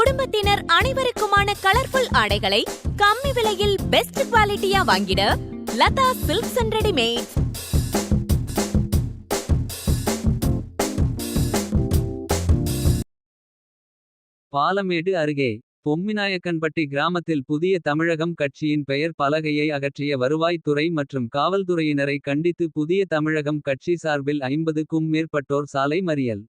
குடும்பத்தினர் அனைவருக்குமான கலர்ஃபுல் ஆடைகளை கம்மி விலையில் பெஸ்ட் குவாலிட்டியா வாங்கிட லதா சில்க்ஸ் அண்ட் பாலமேடு அருகே பொம்மிநாயக்கன்பட்டி கிராமத்தில் புதிய தமிழகம் கட்சியின் பெயர் பலகையை அகற்றிய வருவாய்த்துறை மற்றும் காவல்துறையினரை கண்டித்து புதிய தமிழகம் கட்சி சார்பில் ஐம்பதுக்கும் மேற்பட்டோர் சாலை மறியல்.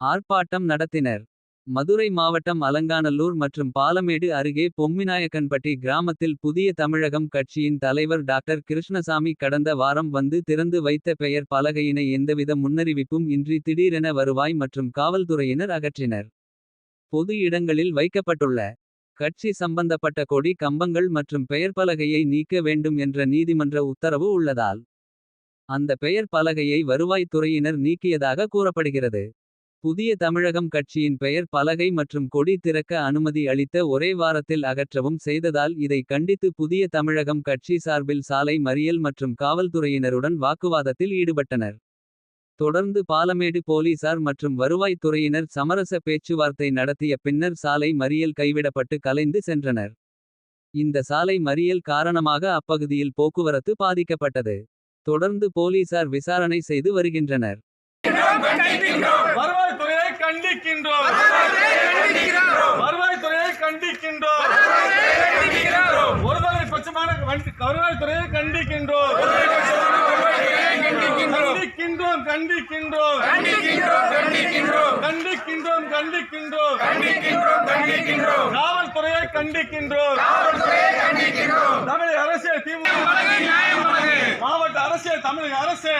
ஆர்ப்பாட்டம் நடத்தினர். மதுரை மாவட்டம் அலங்காநல்லூர் மற்றும் பாலமேடு அருகே பொம்மிநாயக்கன்பட்டி கிராமத்தில் புதிய தமிழகம் கட்சியின் தலைவர் டாக்டர் கிருஷ்ணசாமி கடந்த வாரம் வந்து திறந்து வைத்த பெயர் பலகையினை எந்தவித முன்னறிவிப்பும் இன்றி திடீரென வருவாய் மற்றும் காவல்துறையினர் அகற்றினர். பொது இடங்களில் வைக்கப்பட்டுள்ள கட்சி சம்பந்தப்பட்ட கொடி கம்பங்கள் மற்றும் பெயர் பலகையை நீக்க வேண்டும் என்ற நீதிமன்ற உத்தரவு உள்ளதால் அந்த பெயர் பலகையை வருவாய்த்துறையினர் நீக்கியதாக கூறப்படுகிறது. புதிய தமிழகம் கட்சியின் பெயர் பலகை மற்றும் கொடி திறக்க அனுமதி அளித்த ஒரே வாரத்தில் அகற்றவும் செய்ததால் இதை கண்டித்து புதிய தமிழகம் கட்சி சார்பில் சாலை மறியல் மற்றும் காவல்துறையினருடன் வாக்குவாதத்தில் ஈடுபட்டனர். தொடர்ந்து பாலமேடு போலீசார் மற்றும் வருவாய்த்துறையினர் சமரச பேச்சுவார்த்தை நடத்திய பின்னர் சாலை மறியல் கைவிடப்பட்டு கலைந்து சென்றனர். இந்த சாலை மறியல் காரணமாக அப்பகுதியில் போக்குவரத்து பாதிக்கப்பட்டது. தொடர்ந்து போலீசார் விசாரணை செய்து வருகின்றனர். கண்டிக்கின்றோம். வருவாய்த்துறையை கண்டிக்கின்றோம். ஒருதலை பட்சமான வண்டி- வருவாய்த்துறையை கண்டிக்கின்றோம். கண்டிக்கின்றோம் கண்டிக்கின்றோம். கண்டிக்கின்றோம் கண்டிக்கின்றோம். காவல்துறையை கண்டிக்கின்றோம். தமிழக அரசு திமுக. மாவட்ட அரசு தமிழக அரசு.